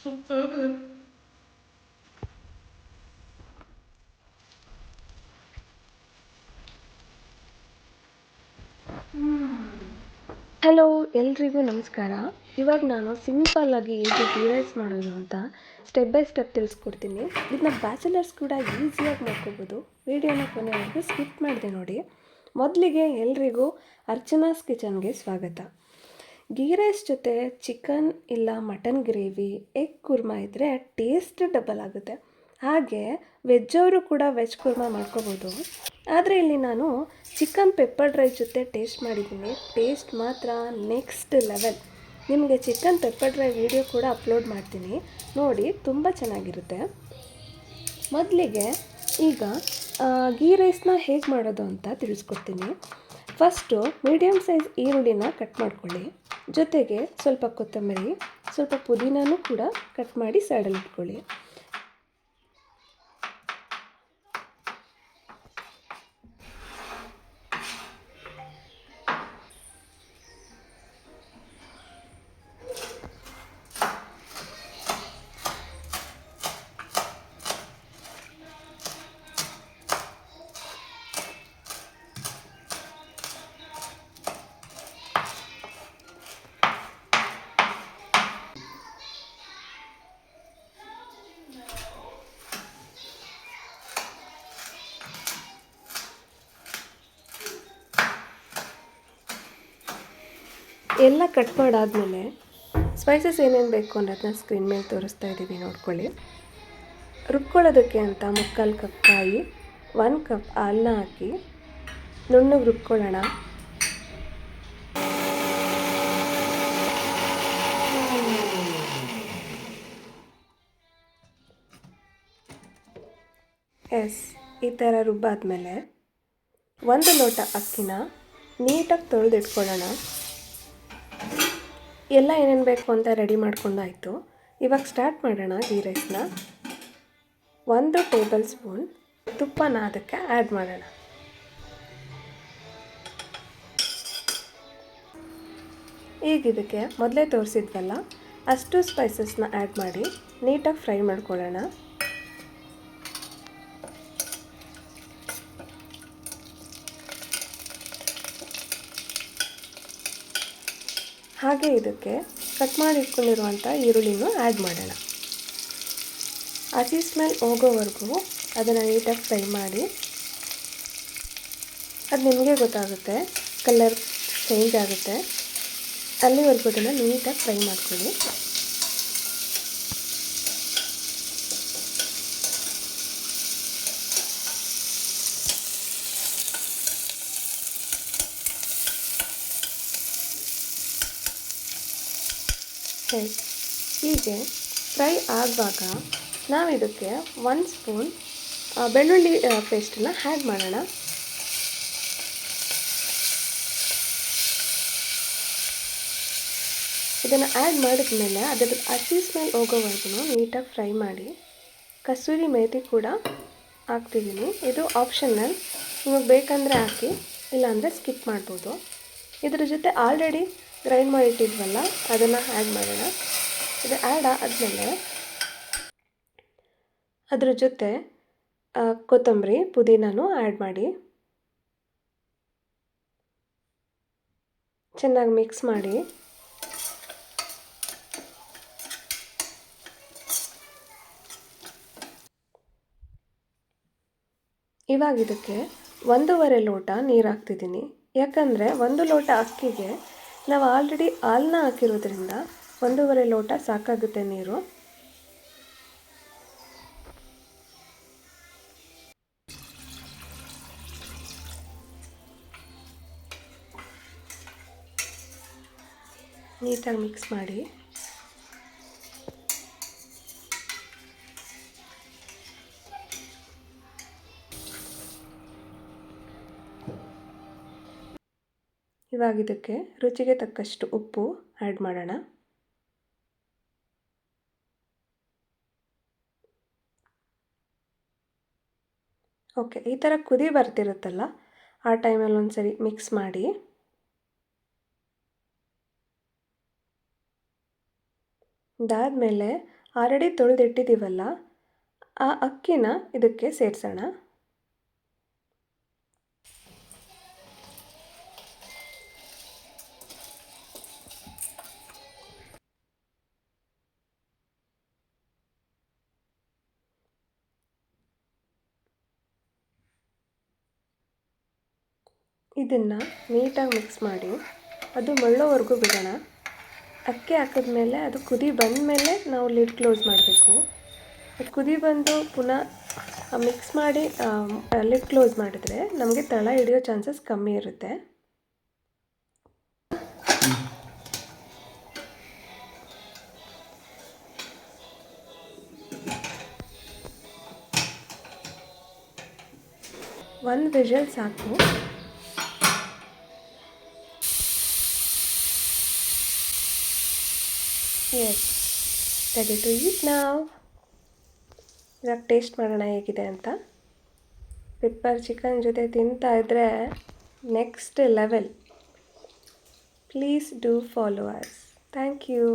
Hello ಎಲ್ರಿಗೂ ನಮಸ್ಕಾರ. ಇವಾಗ ನಾನು ಸಿಂಪಲ್ಲಾಗಿ ಹೇಗೆ ಗೀ ಮಾಡೋದು ಅಂತ ಸ್ಟೆಪ್ ಬೈ ಸ್ಟೆಪ್ ತಿಳಿಸ್ಕೊಡ್ತೀನಿ. ಇದನ್ನ ಬ್ಯಾಚುಲರ್ಸ್ ಕೂಡ ಈಸಿಯಾಗಿ ಮಾಡ್ಕೋಬೋದು. ವೀಡಿಯೋನ ಕೊನೆವರೆಗೂ ಸ್ಕಿಪ್ ಮಾಡಿದೆ ನೋಡಿ. ಮೊದಲಿಗೆ ಎಲ್ರಿಗೂ ಅರ್ಚನಾಸ್ ಕಿಚನ್ಗೆ ಸ್ವಾಗತ. ಗೀ ರೈಸ್ ಜೊತೆ ಚಿಕನ್ ಇಲ್ಲ ಮಟನ್ ಗ್ರೇವಿ, ಎಗ್ ಕುರ್ಮಾ ಇದ್ದರೆ ಟೇಸ್ಟ್ ಡಬಲ್ ಆಗುತ್ತೆ. ಹಾಗೆ ವೆಜ್ಜವರು ಕೂಡ ವೆಜ್ ಕುರ್ಮಾ ಮಾಡ್ಕೋಬೋದು. ಆದರೆ ಇಲ್ಲಿ ನಾನು ಚಿಕನ್ ಪೆಪ್ಪರ್ ಡ್ರೈ ಜೊತೆ ಟೇಸ್ಟ್ ಮಾಡಿದ್ದೀನಿ. ಟೇಸ್ಟ್ ಮಾತ್ರ ನೆಕ್ಸ್ಟ್ ಲೆವೆಲ್. ನಿಮಗೆ ಚಿಕನ್ ಪೆಪ್ಪರ್ ಡ್ರೈ ವಿಡಿಯೋ ಕೂಡ ಅಪ್ಲೋಡ್ ಮಾಡ್ತೀನಿ. ನೋಡಿ, ತುಂಬ ಚೆನ್ನಾಗಿರುತ್ತೆ. ಮೊದಲಿಗೆ ಈಗ ಗೀ ರೈಸ್ನ ಹೇಗೆ ಮಾಡೋದು ಅಂತ ತಿಳಿಸ್ಕೊಡ್ತೀನಿ. ಫಸ್ಟು ಮೀಡಿಯಮ್ ಸೈಜ್ ಈರುಳ್ಳಿನ ಕಟ್ ಮಾಡ್ಕೊಳ್ಳಿ. ಜೊತೆಗೆ ಸ್ವಲ್ಪ ಕೊತ್ತಂಬರಿ, ಸ್ವಲ್ಪ ಪುದೀನೂ ಕೂಡ ಕಟ್ ಮಾಡಿ ಸೈಡಲ್ಲಿ ಎಲ್ಲ ಕಟ್ ಮಾಡಾದಮೇಲೆ ಸ್ಪೈಸಸ್ ಏನೇನು ಬೇಕು ಅನ್ನೋದನ್ನ ಸ್ಕ್ರೀನ್ ಮೇಲೆ ತೋರಿಸ್ತಾ ಇದ್ದೀವಿ, ನೋಡ್ಕೊಳ್ಳಿ. ರುಬ್ಕೊಳ್ಳೋದಕ್ಕೆ ಅಂತ ಮುಕ್ಕಾಲು ಕಪ್ ಕಾಯಿ ಒಂದು ಕಪ್ ಹಾಲನ್ನ ಹಾಕಿ ನುಣ್ಣಗೆ ರುಬ್ಕೊಳ್ಳೋಣ. ಎಸ್ ಈ ಥರ ರುಬ್ಬಾದ್ಮೇಲೆ ಒಂದು ಲೋಟ ಅಕ್ಕಿನ ನೀಟಾಗಿ ತೊಳೆದಿಟ್ಕೊಳ್ಳೋಣ. ಎಲ್ಲ ಏನೇನು ಬೇಕು ಅಂತ ರೆಡಿ ಮಾಡ್ಕೊಂಡಾಯಿತು. ಇವಾಗ ಸ್ಟಾರ್ಟ್ ಮಾಡೋಣ ಈ ರೈಸ್ನ ಒಂದು ಟೇಬಲ್ ಸ್ಪೂನ್ ತುಪ್ಪನ ಅದಕ್ಕೆ ಆ್ಯಡ್ ಮಾಡೋಣ. ಈಗ ಇದಕ್ಕೆ ಮೊದಲೇ ತೋರಿಸಿದ್ವಲ್ಲ, ಅಷ್ಟು ಸ್ಪೈಸಸ್ನ ಆ್ಯಡ್ ಮಾಡಿ, ನೀಟಾಗಿ ಫ್ರೈ ಮಾಡ್ಕೊಳ್ಳೋಣ. ಹಾಗೆ ಇದಕ್ಕೆ ಕಟ್ ಮಾಡಿ ಇಟ್ಕೊಂಡಿರುವಂಥ ಈರುಳ್ಳಿನೂ ಆ್ಯಡ್ ಮಾಡೋಣ. ಹಸಿ ಸ್ಮೆಲ್ ಹೋಗೋವರೆಗೂ ಅದನ್ನು ನೀಟಾಗಿ ಫ್ರೈ ಮಾಡಿ. ಅದು ನಿಮಗೆ ಗೊತ್ತಾಗುತ್ತೆ ಕಲರ್ ಚೇಂಜ್ ಆಗುತ್ತೆ. ಅಲ್ಲಿವರೆಗೂ ಅದನ್ನು ನೀಟಾಗಿ ಫ್ರೈ ಮಾಡ್ಕೊಳ್ಳಿ. ಹೇಳಿ ಹೀಗೆ ಫ್ರೈ ಆಗುವಾಗ ನಾವು ಇದಕ್ಕೆ ಒಂದು ಸ್ಪೂನ್ ಬೆಳ್ಳುಳ್ಳಿ ಪೇಸ್ಟನ್ನು ಆ್ಯಡ್ ಮಾಡೋಣ. ಇದನ್ನು ಆ್ಯಡ್ ಮಾಡಿದ ಮೇಲೆ ಅದರ ಹಸಿ ಸ್ಮೆಲ್ ಹೋಗೋವರೆಗೂ ನೀಟಾಗಿ ಫ್ರೈ ಮಾಡಿ ಕಸೂರಿ ಮೇಥಿ ಕೂಡ ಹಾಕ್ತಿದ್ದೀನಿ. ಇದು ಆಪ್ಷನಲ್ ನಿಮಗೆ ಬೇಕಂದರೆ ಹಾಕಿ, ಇಲ್ಲಾಂದರೆ ಸ್ಕಿಪ್ ಮಾಡ್ಬೋದು. ಇದರ ಜೊತೆ ಆಲ್ರೆಡಿ ಗ್ರೈಂಡ್ ಮಾಡಿಟ್ಟಿದ್ವಲ್ಲ, ಅದನ್ನು ಆ್ಯಡ್ ಮಾಡೋಣ. ಇದು ಆ್ಯಡ್ ಆದಮೇಲೆ ಅದ್ರ ಜೊತೆ ಕೊತ್ತಂಬರಿ ಪುದೀನೂ ಆ್ಯಡ್ ಮಾಡಿ. ಚೆನ್ನಾಗಿ ಮಿಕ್ಸ್ ಮಾಡಿ. ಇವಾಗ ಇದಕ್ಕೆ ಒಂದೂವರೆ ಲೋಟ ನೀರು ಹಾಕ್ತಿದ್ದೀನಿ. ಯಾಕಂದರೆ ಒಂದು ಲೋಟ ಅಕ್ಕಿಗೆ ನಾವು ಆಲ್ರೆಡಿ ಹಾಲನ್ನ ಹಾಕಿರೋದ್ರಿಂದ ಒಂದೂವರೆ ಲೋಟ ಸಾಕಾಗುತ್ತೆ ನೀರು. ನೀಟಾಗಿ ಮಿಕ್ಸ್ ಮಾಡಿ. ಇವಾಗ ಇದಕ್ಕೆ ರುಚಿಗೆ ತಕ್ಕಷ್ಟು ಉಪ್ಪು ಆ್ಯಡ್ ಮಾಡೋಣ. ಓಕೆ ಈ ಥರ ಕುದಿ ಬರ್ತಿರುತ್ತಲ್ಲ, ಆ ಟೈಮಲ್ಲಿ ಒಂದು ಸರಿ ಮಿಕ್ಸ್ ಮಾಡಿ. ಇದಾದಮೇಲೆ ಆಲ್ರೆಡಿ ತೊಳೆದಿಟ್ಟಿದ್ದೀವಲ್ಲ, ಆ ಅಕ್ಕಿನ ಇದಕ್ಕೆ ಸೇರಿಸೋಣ. ಇದನ್ನು ನೀಟಾಗಿ ಮಿಕ್ಸ್ ಮಾಡಿ ಅದು ಮಳ್ಳೋವರೆಗೂ ಬಿಡೋಣ. ಅಕ್ಕಿ ಹಾಕಿದ ಮೇಲೆ ಅದು ಕುದಿ ಬಂದ ಮೇಲೆ ನಾವು ಲಿಡ್ ಕ್ಲೋಸ್ ಮಾಡಬೇಕು. ಅದು ಕುದಿ ಬಂದು ಪುನಃ ಮಿಕ್ಸ್ ಮಾಡಿ ಲಿಡ್ ಕ್ಲೋಸ್ ಮಾಡಿದ್ರೆ ನಮಗೆ ತಳ ಹಿಡಿಯೋ ಚಾನ್ಸಸ್ ಕಮ್ಮಿ ಇರುತ್ತೆ. ಒಂದು ವಿಷಲ್ ಸಾಕು. ಎಸ್ ರೆಡಿ ಟು ಈಟ್ ನಾವು ಇವಾಗ ಟೇಸ್ಟ್ ಮಾಡೋಣ ಹೇಗಿದೆ ಅಂತ. ಪೆಪ್ಪರ್ ಚಿಕನ್ ಜೊತೆ ತಿಂತಾ ಇದ್ದರೆ next level please do follow us thank you